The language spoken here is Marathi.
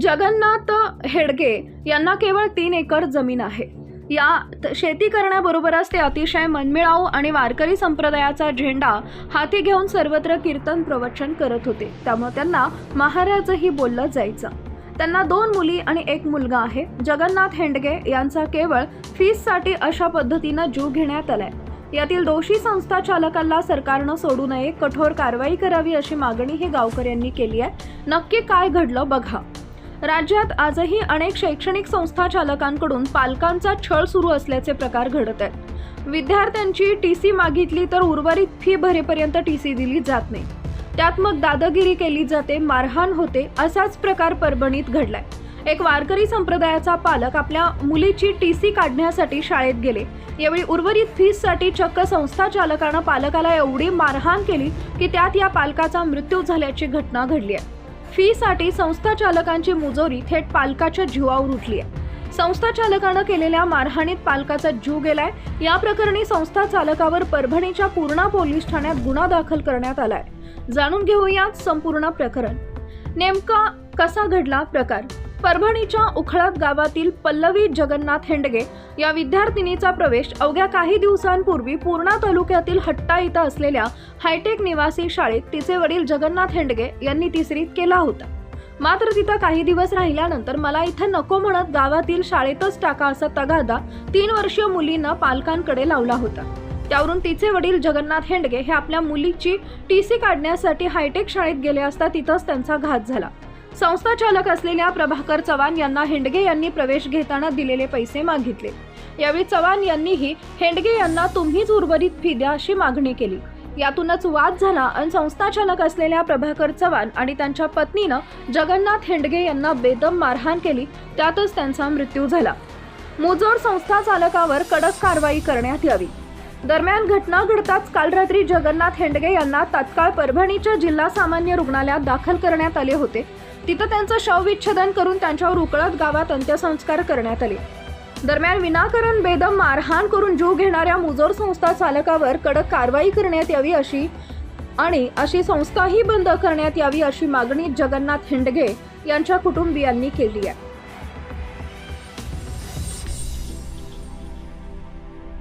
जगन्नाथ हेडगे यांना केवळ तीन एकर जमीन आहे. या शेती करण्याबरोबरच ते अतिशय मनमिळाऊ आणि वारकरी संप्रदायाचा झेंडा हाती घेऊन सर्वत्र कीर्तन प्रवचन करत होते. त्यामुळे त्यांना महाराजही बोललं जायचं. त्यांना दोन मुली आणि एक मुलगा आहे. जगन्नाथ हेंडगे यांचा केवळ फीससाठी अशा पद्धतीनं जीव घेण्यात आलाय. यातील दोषी संस्था चालकांना सरकारनं सोडू नये कठोर कारवाई करावी अशी मागणीही गावकऱ्यांनी केली आहे. नक्की काय घडलं बघा. राज्यात आजही अनेक शैक्षणिक संस्था चालकांकडून पालकांचा छळ सुरू असल्याचे प्रकार घडत आहेत. विद्यार्थ्यांची टी सी मागितली तर उर्वरित फी भरेपर्यंत टी सी दिली जात नाही. त्यात मग दादागिरी केली जाते मारहाण होते असाच प्रकार परभणीत घडलाय. एक वारकरी संप्रदायाचा पालक आपल्या मुलीची टी सी काढण्यासाठी शाळेत गेले. यावेळी उर्वरित फीससाठी चक्क संस्था चालकानं पालकाला एवढी मारहाण केली की त्यात या पालकाचा मृत्यू झाल्याची घटना घडली आहे. फीसाठी संस्था चालकांची मुजोरी थेट पालकाच्या जीवावर उठली आहे. संस्था चालकानं केलेल्या मारहाणीत पालकाचा जीव गेलाय. या प्रकरणी संस्था चालकावर परभणीच्या पूर्णा पोलीस ठाण्यात गुन्हा दाखल करण्यात आलाय. जाणून घेऊयात संपूर्ण प्रकरण. नेमका कसा घडला प्रकार? परभणीच्या उखळात गावातील पल्लवी जगन्नाथ हेंडगे या विद्यार्थिनीचा प्रवेश अवघ्या काही दिवसांपूर्वी पूर्णा तालुक्यातील हट्टा इथं असलेल्या हायटेक निवासी शाळेत तिचे वडील जगन्नाथ हेंडगे यांनी तिसरीत केला होता. मात्र तिथं काही दिवस राहिल्यानंतर मला इथं नको म्हणत गावातील शाळेतच टाका असा तगादा तीन वर्षीय मुलीनं पालकांकडे लावला होता. त्यावरून तिचे वडील जगन्नाथ हेंडगे हे आपल्या मुलीची टी सी काढण्यासाठी हायटेक शाळेत गेले असता तिथंच त्यांचा घात झाला. संस्था चालक असलेल्या प्रभाकर चव्हाण यांना हेंडगे यांनी प्रवेश घेताना दिलेले पैसे मागितले. यावेळी चव्हाण यांनीही हेंडगे यांना तुम्हीच उर्वरित फी द्या अशी मागणी केली. यातूनच वाद झाला आणि संस्था चालक असलेल्या प्रभाकर चव्हाण आणि त्यांच्या पत्नीनं जगन्नाथ हेंडगे यांना बेदम मारहाण केली त्यातच त्यांचा मृत्यू झाला. मुजोर संस्था चालकावर कडक कारवाई करण्यात यावी. दरम्यान घटना घडताच काल रात्री जगन्नाथ हेंडगे यांना तात्काळ परभणीच्या जिल्हा सामान्य रुग्णालयात दाखल करण्यात आले होते. तिथं त्यांचं शवविच्छेदन करून त्यांच्यावर उकळत गावात अंत्यसंस्कार करण्यात आले. दरम्यान विनाकारण बेदम मारहाण करून जीव घेणाऱ्या मुजोर संस्था चालकावर कडक कारवाई करण्यात यावी अशी आणि अशी संस्थाही बंद करण्यात यावी अशी मागणी जगन्नाथ हिंडगे यांच्या कुटुंबियांनी केली आहे.